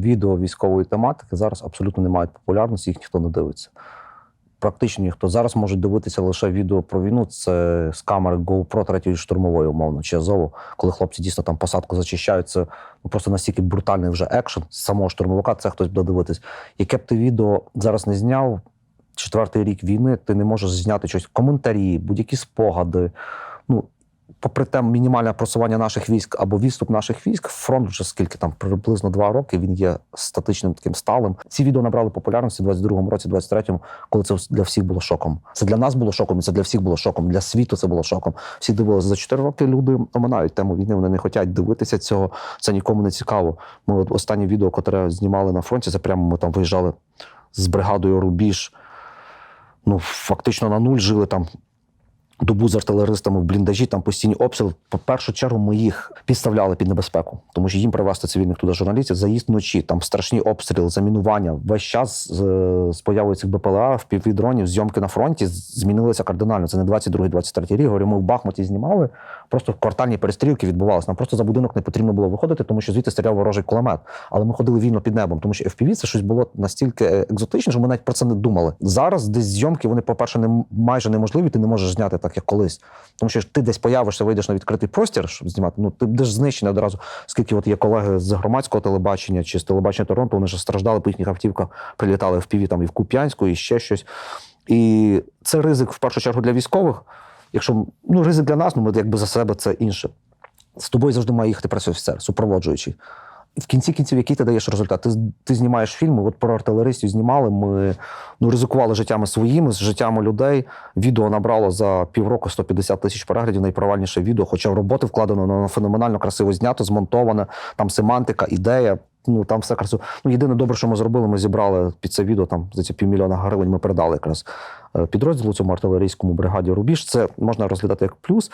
відео військової тематики зараз абсолютно не мають популярності, їх ніхто не дивиться. Практично ніхто зараз можуть дивитися лише відео про війну. Це з камери GoPro третьої штурмової, умовно, чи Азову, коли хлопці дійсно там посадку зачищають. Це ну, просто настільки брутальний вже екшен з самого штурмовика. Це хтось буде дивитись. Яке б ти відео зараз не зняв, четвертий рік війни, ти не можеш зняти щось коментарі, будь-які спогади. Ну, попри те, мінімальне просування наших військ або відступ наших військ, фронт вже скільки там приблизно два роки. Він є статичним таким сталим. Ці відео набрали популярності у 22-му році, 23-му, коли це для всіх було шоком. Це для нас було шоком, і це для всіх було шоком. Для світу це було шоком. Всі дивилися за 4 роки. Люди оминають тему війни. Вони не хочуть дивитися цього. Це нікому не цікаво. Ми от останнє відео, яке знімали на фронті, це прямо ми там виїжджали з бригадою Рубіж. Ну, фактично на нуль жили там добу з артилеристами в бліндажі, там постійні обстріли. По першу чергу ми їх підставляли під небезпеку, тому що їм привезти цивільних туди журналістів, заїзд вночі, там страшні обстріли, замінування. Весь час з, з появою цих БПЛА, впівдронів, зйомки на фронті змінилися кардинально. Це не 22-23 рік. Говорю, ми в Бахмуті знімали. Просто квартальні перестрілки відбувалися. Нам просто за будинок не потрібно було виходити, тому що звідти стріляв ворожий кулемет. Але ми ходили вільно під небом, тому що FPV це щось було настільки е, екзотичне, що ми навіть про це не думали. Зараз десь зйомки вони, по-перше, не майже неможливі. Ти не можеш зняти так, як колись. Тому що ти десь появишся, вийдеш на відкритий простір, щоб знімати. Ну ти будеш знищений одразу. Скільки от є колеги з громадського телебачення чи з телебачення Торонто, вони ж страждали по їхніх автівках, прилітали в піві там і в Куп'янську, і ще щось. І це ризик в першу чергу для військових. Якщо ну ризик для нас, ну ми якби за себе це інше. З тобою завжди має їхати пресофіцер, супроводжуючий. В кінці кінців, який ти даєш результат? Ти, ти знімаєш фільми, от про артилеристів знімали. Ми ну, ризикували життями своїми, з життями людей. Відео набрало за півроку 150 тисяч переглядів, найпровальніше відео. Хоча в роботи вкладено воно феноменально красиво знято, змонтоване, там семантика, ідея. Ну там все красиво. Ну єдине добре, що ми зробили, ми зібрали під це відео там за ці півмільйона гривень. Ми передали якраз е, підрозділу цьому артилерійському бригаді Рубіж. Це можна розглядати як плюс.